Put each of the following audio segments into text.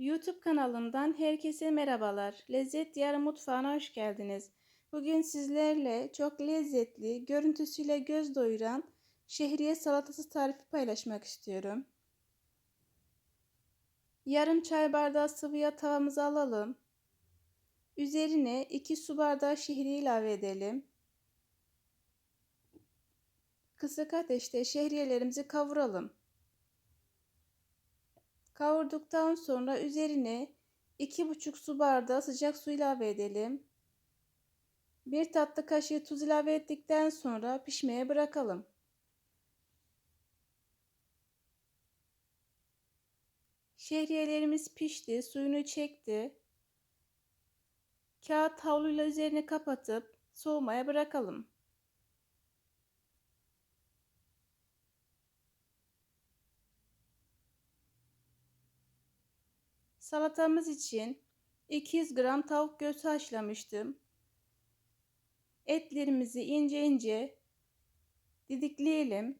YouTube kanalımdan herkese merhabalar. Lezzet Diyarı Mutfağı'na hoş geldiniz. Bugün sizlerle çok lezzetli, görüntüsüyle göz doyuran şehriye salatası tarifi paylaşmak istiyorum. Yarım çay bardağı sıvı yağ tavamıza alalım. Üzerine 2 su bardağı şehriye ilave edelim. Kısık ateşte şehriyelerimizi kavuralım. Kavurduktan sonra üzerine 2,5 su bardağı sıcak su ilave edelim. 1 tatlı kaşığı tuz ilave ettikten sonra pişmeye bırakalım. Şehriyelerimiz pişti, suyunu çekti. Kağıt havluyla üzerine kapatıp soğumaya bırakalım. Salatamız için 200 gram tavuk göğsü haşlamıştım. Etlerimizi ince ince didikleyelim.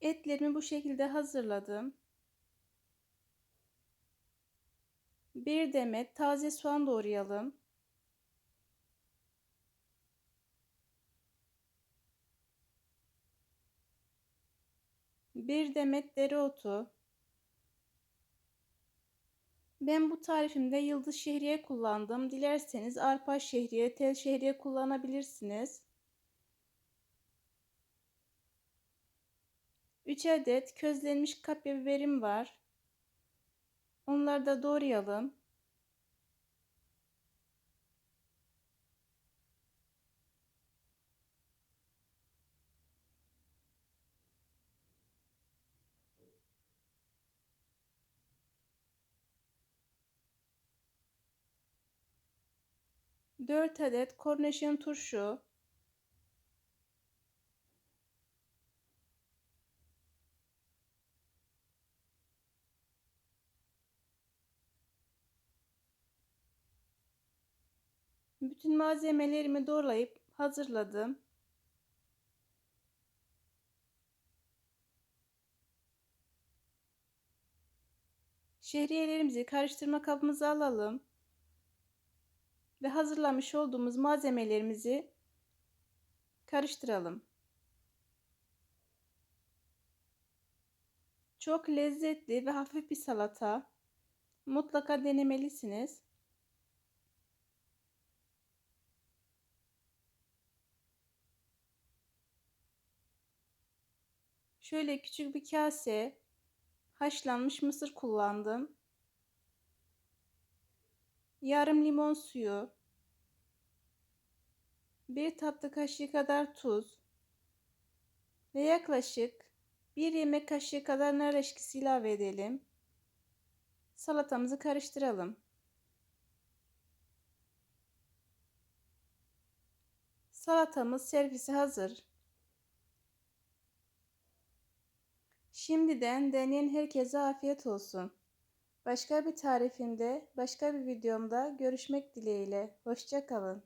Etlerimi bu şekilde hazırladım. Bir demet taze soğan doğrayalım. Bir demet dereotu. Ben bu tarifimde yıldız şehriye kullandım. Dilerseniz arpa şehriye, tel şehriye kullanabilirsiniz. 3 adet közlenmiş kapya biberim var. Onları da doğrayalım. Dört adet korneşon turşu. Bütün malzemelerimi doğrayıp hazırladım. Şehriyelerimizi karıştırma kabımıza alalım. Ve hazırlamış olduğumuz malzemelerimizi karıştıralım. Çok lezzetli ve hafif bir salata. Mutlaka denemelisiniz. Şöyle küçük bir kase haşlanmış mısır kullandım. Yarım limon suyu. Bir tatlı kaşığı kadar tuz. Ve yaklaşık bir yemek kaşığı kadar nar eşkisi ilave edelim. Salatamızı karıştıralım. Salatamız servise hazır. Şimdiden deneyen herkese afiyet olsun. Başka bir tarifimde, başka bir videomda görüşmek dileğiyle. Hoşçakalın.